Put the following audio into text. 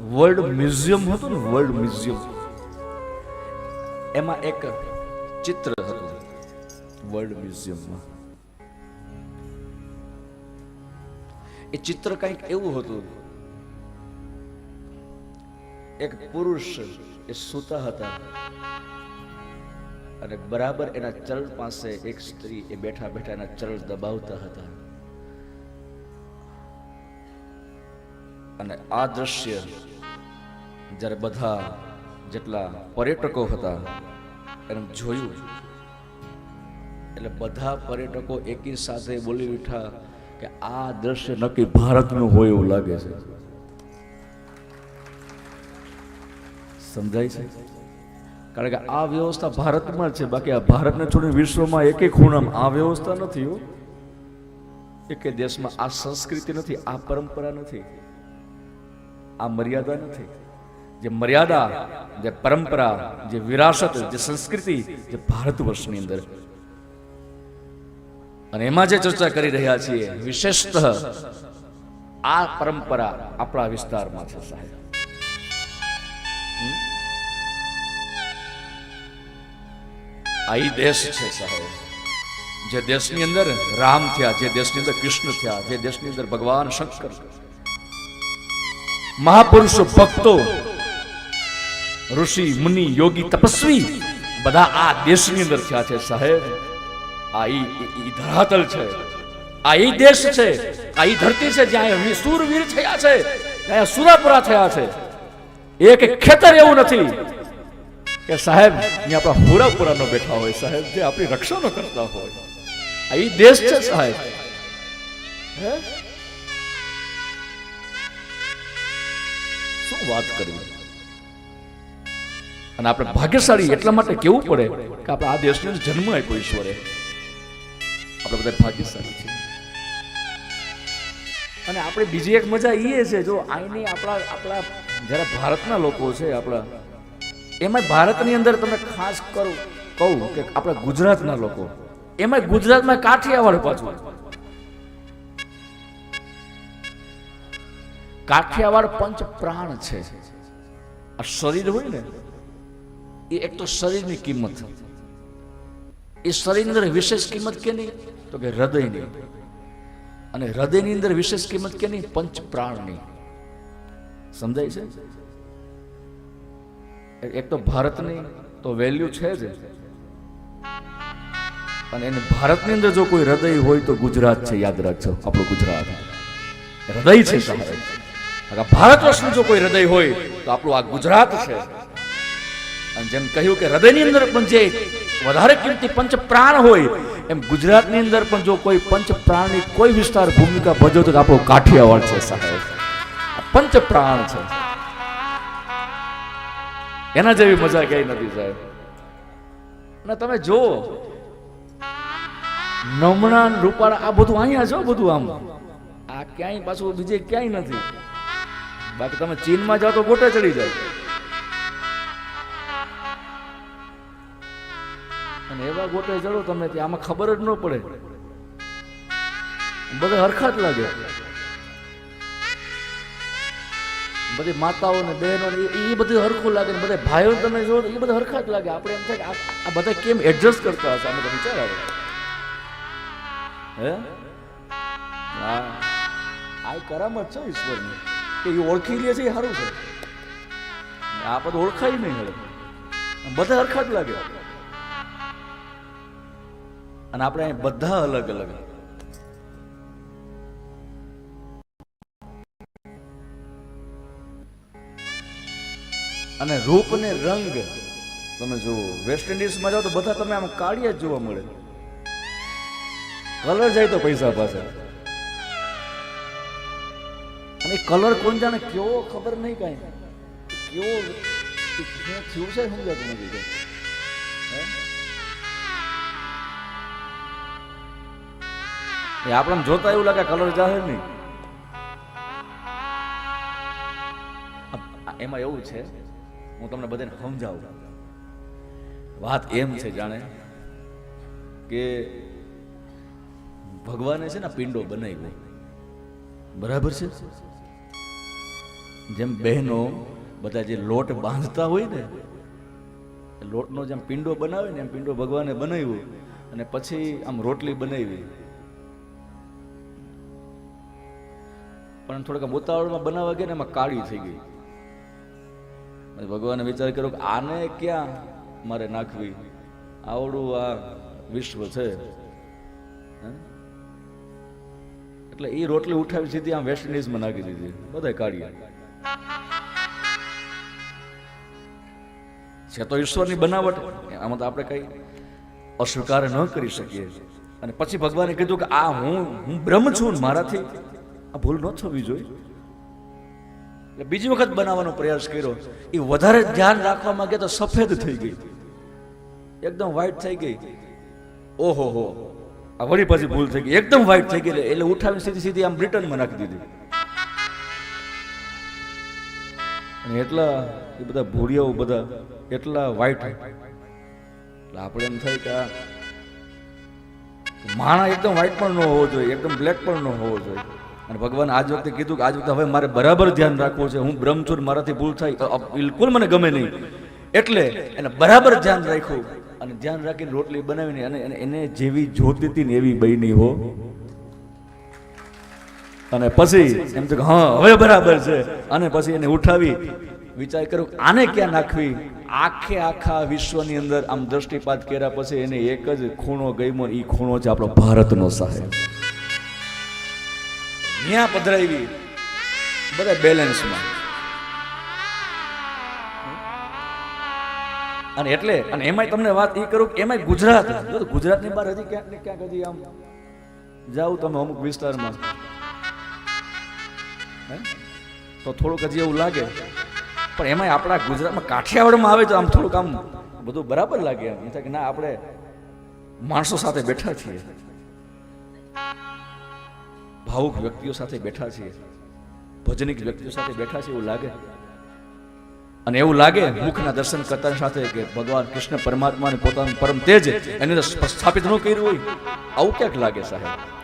World museum હતું ને world museum એમાં એક ચિત્ર હતું વર્લ્ડ મ્યુઝિયમમાં એ ચિત્ર કંઈક એવું હતું. એક પુરુષ એ સૂતા હતા અને બરાબર એના ચરણ પાસે એક સ્ત્રી એ બેઠા બેઠા એના ચરણ દબાવતા હતા. અને આ દ્રશ્ય જ્યારે બધા જેટલા પર્યટકો હતા એને જોયું. એટલે બધા પર્યટકો એકી સાથે બોલી ઉઠા કે આ દ્રશ્ય નક્કી ભારતનું હોય એવું લાગે છે. સમજાય છે? કારણ કે આ વ્યવસ્થા ભારતમાં છે. બાકી આ ભારતને છોડીને વિશ્વમાં એકે ખૂણામાં આ વ્યવસ્થા નથી એકે દેશમાં આ સંસ્કૃતિ નથી, આ પરંપરા નથી. આ મર્યાદા નથી. જે મર્યાદા, જે પરંપરા, જે વિરાસત, જે સંસ્કૃતિ, જે ભારત વર્ષની અંદર. અને એમાં જે ચર્ચા કરી રહ્યા છીએ, વિશેષતઃ આ પરંપરા આપણા વિસ્તારમાં છે, સાહેબ? આ દેશ છે, સાહેબ. જે દેશની અંદર રામ થયા, જે દેશની અંદર કૃષ્ણ થયા, જે દેશની અંદર ભગવાન શંકર મહાપુરુષો ભક્તો, ઋષિ, મુનિ, યોગી, તપસ્વી, બધા આ દેશની અંદર થયા છે, સાહેબ. આ ઈ ધરાતલ છે. આ ઈ દેશ છે. આ ઈ ધરતી છે જ્યાં શૂરવીર થયા છે. જ્યાં સુરાપુરા થયા છે. એક ખેતર એવું નથી કે સાહેબ, અહીંયા આપણા હુરાપુરા નો બેઠા હોય, સાહેબ, જે આપણી રક્ષા ન કરતા હોય. આ ઈ દેશ છે, સાહેબ. હે? શું વાત કરવી? અને આપણે ભાગ્યશાળી એટલા માટે કેવું પડે કે આપણે આ દેશને જન્મ આપ્યો ઈશ્વરે? આપણે બધા ભાગ્યશાળી છીએ. અને આપણે બીજી એક મજા એ છે, જો અહીંની આપણા આપણા જ્યારે ભારતના લોકો છે આપણા એમાં ભારતની અંદર તમે ખાસ કરું, કહું કે આપણા ગુજરાતના લોકો એમાં ગુજરાતમાં કાઠિયાવાડ પાછું. કાઠિયાવાડ પંચ પ્રાણ છે. આ શરીર હોય ને, એ એક તો શરીરની કિંમત. એ શરીરની અંદર વિશેષ કિંમત કેની તો કે હૃદયની. અને હૃદયની અંદર વિશેષ કિંમત કેની પંચ પ્રાણની. સમજાય છે? એક તો ભારતની તો વેલ્યુ છે જ. અને એને ભારતની અંદર જો કોઈ હૃદય હોય તો ગુજરાત છે, યાદ રાખજો, આપણું ગુજરાત. હૃદય છે સાહેબ. ભારત વર્ષનું જો કોઈ હૃદય હોય, તો આપણું આ ગુજરાત છે. અને જેમ કહ્યું કે હૃદયની અંદર પણ જે વધારે કિંમતી પંચ પ્રાણ હોય, એમ ગુજરાતની અંદર પણ જો કોઈ પંચ પ્રાણની કોઈ વિસ્તાર ભૂમિકા ભજવતો તો આપણો કાઠિયાવાડ છે સાહેબ. પંચ પ્રાણ છે. એના જેવી મજા ક્યાંય નથી સાહેબ. અને તમે જુઓ નમણા રૂપાળા, આ બધું અહીંયા છો બધું આમ. આ ક્યાંય પાછું બીજે ક્યાંય નથી. બાકી તમે ચીનમાં જાઓ તો ગોટે ચડી જાય. અને એવા ગોટે ચડો તમે ત્યાં આમાં ખબર જ ન પડે. બધા હરખા લાગે. બધી માતાઓ ને બહેનો એ- બધું હરખું લાગે ને બધા ભાઈઓ તમે જો એ બધા હરખા જ લાગે. આપણે એમ થાય આ બધા કેમ એડજસ્ટ કરતા હશે? અમે તો વિચાર આવે. હે? હા. આ કરામત છે ઈશ્વરની. કે એ ઓળખી લે છે એ સારું છે. આ બધું ઓળખાય નહીં હવે. બધા હરખા જ લાગે. અને આપણે બધા અલગ અલગ. અને રૂપ ને રંગ, તમે જુઓ વેસ્ટ ઇન્ડિઝમાં જાઓ તો બધા તમે આમ કાળિયા જ જોવા મળે. કલર જાય તો પૈસા પાસે. અને કલર કોણ જાણે કેવો ખબર નહીં કાંઈ. કેવો થયું છે સમજાતું નથી. એ આપણને જોતા એવું લાગે કલર જાહેર નહીં. એમાં એવું છે, હું તમને બધાને સમજાવું. વાત એમ છે જાણે કે ભગવાને છે ને પિંડો બનાવ્યો. બરાબર છે? જેમ બહેનો બધા જે લોટ બાંધતા હોય ને, લોટનો જેમ પિંડો બનાવે ને, એમ પિંડો ભગવાને બનાવ્યો અને પછી આમ રોટલી બનાવી. પણ થોડાક મોતાવળમાં બનાવવા ગયા ને, એમાં કાળી થઈ ગઈ. ભગવાને વિચાર કર્યો કે આને ક્યાં મારે નાખવી? આવડું આ વિશ્વ છે. એટલે એ રોટલી ઉઠાવી સીધી આમ વેસ્ટ ઇન્ડિઝમાં નાખી દીધી. બધા કાઢી છે. તો ઈશ્વરની બનાવટ, આમાં તો આપણે કઈ અસ્વીકાર ન કરી શકીએ. અને પછી ભગવાને કીધું કે આ હું હું બ્રહ્મ છું મારાથી આ ભૂલ ન થવી જોઈએ. એટલે બીજી વખત બનાવવાનો પ્રયાસ કર્યો. એ વધારે ધ્યાન રાખવા માંગે તો સફેદ થઈ ગઈ. એકદમ વ્હાઈટ થઈ ગઈ. ઓહો હો આ વળી પછી ભૂલ થઈ ગઈ. એકદમ વ્હાઈટ થઈ ગઈ. એટલે ઉઠાવી સીધી સીધી આમ બ્રિટનમાં નાખી દીધી. અને એટલા એ બધા ભૂરિયાઓ બધા એટલા વ્હાઈટ એટલે આપણે એમ થાય કે આ માણા એકદમ વ્હાઈટ પણ ન હોવો જોઈએ, એકદમ બ્લેક પણ ન હોવો જોઈએ. અને ભગવાન આજ વખતે કીધું કે આજ વખતે હવે મારે બરાબર ધ્યાન રાખવું છે. હું બ્રહ્મ મારાથી ભૂલ થાય બિલકુલ મને ગમે નહીં. એટલે એને બરાબર ધ્યાન રાખ્યું. અને ધ્યાન રાખીને રોટલી બનાવીને અને એને જેવી જોતી હતી ને એવી બની હો. અને પછી એમ તો હા, હવે બરાબર છે. અને પછી એને ઉઠાવી, વિચાર કર્યો, આને ક્યાં નાખવી? આખે આખા વિશ્વની અંદર આમ દ્રષ્ટિપાત કર્યા પછી એને એક જ ખૂણો ગયમો એ ખૂણો છે આપણો ભારતનો સાહેબ. ત્યાં પધરાવી, બધા બેલેન્સમાં. અને એટલે, અને એમાંય તમને વાત એ કરું કે એમાંય ગુજરાત, ગુજરાતની બહાર હજી ક્યાંક ને ક્યાંક હજી આમ જાવ તમે અમુક વિસ્તારમાં? તો થોડુંક હજી એવું લાગે. પણ એમાંય આપણા ગુજરાતમાં કાઠિયાવાડમાં આવે તો આમ થોડુંક આમ બધું બરાબર લાગે એમ. એમ કે ના, આપણે માણસો સાથે બેઠા છીએ. ભાવુક વ્યક્તિઓ સાથે બેઠા છીએ. ભજનિક વ્યક્તિઓ સાથે બેઠા છે એવું લાગે. અને એવું લાગે મુખના દર્શન કરતા સાથે કે ભગવાન કૃષ્ણ પરમાત્માને પોતાનું પરમ તેજ એની અંદર સ્થાપિત ન કર્યું હોય. આવું ક્યાંક લાગે સાહેબ?